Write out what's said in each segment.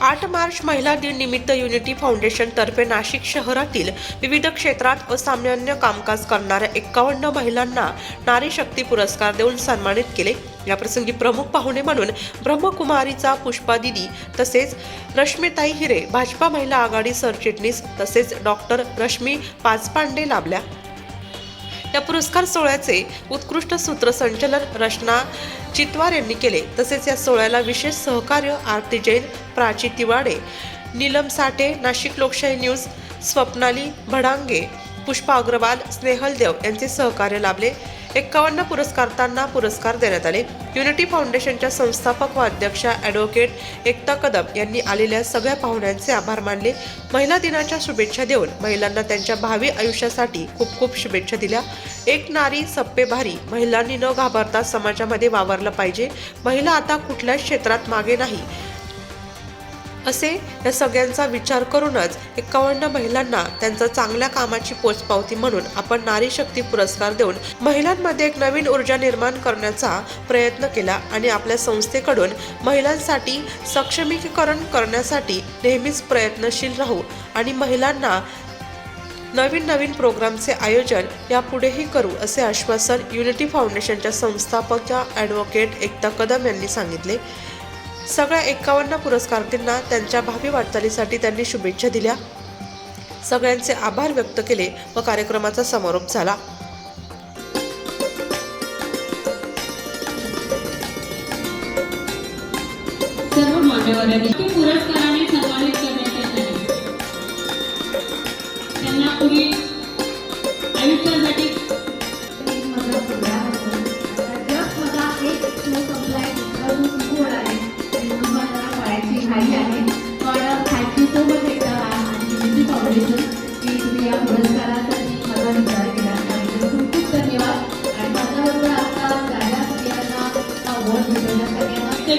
आठ मार्च महिला दिन निमित्त युनिटी फाउंडेशनतर्फे नाशिक शहरातील विविध क्षेत्रात असामान्य कामकाज करणाऱ्या एक्कावन्न महिलांना नारी शक्ती पुरस्कार देऊन सन्मानित केले. याप्रसंगी प्रमुख पाहुणे म्हणून ब्रह्मकुमारीचा पुष्पा दिदी तसेच रश्मिताई हिरे भाजपा महिला आघाडी सरचिटणीस तसेच डॉक्टर रश्मी पाचपांडे लाभल्या. या पुरस्कार सोहळ्याचे उत्कृष्ट सूत्रसंचलन रचना चितवार यांनी केले. तसेच या सोहळ्याला विशेष सहकार्य आरती जैन प्राची तिवाडे नीलम साठे नाशिक लोकशाही न्यूज स्वप्नाली भडांगे पुष्पा अग्रवाल स्नेहल देव यांचे सहकार्य लाभले. एक्कावन्न पुरस्कारांना पुरस्कार देण्यात आले. युनिटी फाउंडेशनच्या संस्थापक व अध्यक्षा ॲडव्होकेट एकता कदम यांनी आलेल्या सगळ्या पाहुण्यांचे आभार मानले. महिला दिनाच्या शुभेच्छा देऊन महिलांना त्यांच्या भावी आयुष्यासाठी खूप खूप शुभेच्छा दिल्या. एक नारी सप्पे भारी महिलांनी न घाबरता समाजामध्ये वावरलं पाहिजे. महिला आता कुठल्याच क्षेत्रात मागे नाही. असे या सगळ्यांचा विचार करूनच एकावन्न महिलांना त्यांचा चांगल्या कामाची पोचपावती म्हणून आपण नारी शक्ती पुरस्कार देऊन महिलांमध्ये एक नवीन ऊर्जा निर्माण करण्याचा प्रयत्न केला आणि आपल्या संस्थेकडून महिलांसाठी सक्षमीकरण करण्यासाठी नेहमीच प्रयत्नशील राहू आणि महिलांना नवीन नवीन प्रोग्रामचे आयोजन यापुढेही करू असे आश्वासन युनिटी फाउंडेशनच्या संस्थापक ॲडव्होकेट एकता कदम यांनी सांगितले. सगळ्या एक्कावन्न पुरस्कारार्थींना त्यांच्या भावी वाटचालीसाठी त्यांनी शुभेच्छा दिल्या. सगळ्यांचे आभार व्यक्त केले व कार्यक्रमाचा समारोप झाला. सर्व मान्यवरांनी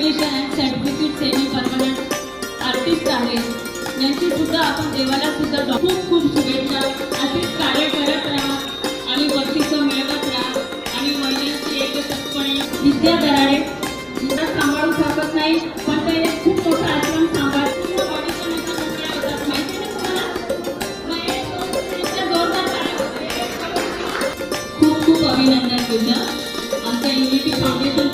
सगळ्यांना and certificate semi permanent artist आहेत यांची सुद्धा आपण देवाला सुद्धा खूप खूप शुभेच्छा. असेच कार्य करत राहा आणि बक्षिसं मिळवत राहा आणि महिलांची एकत्रितपणे विद्या दराडे सुद्धा सांभाळू शकत नाही पण ते एक खूप मोठा आश्रम सांभाळ म्हणजे खूप खूप अभिनंदन तुझ्या आमच्या युनिटी फाउंडेशन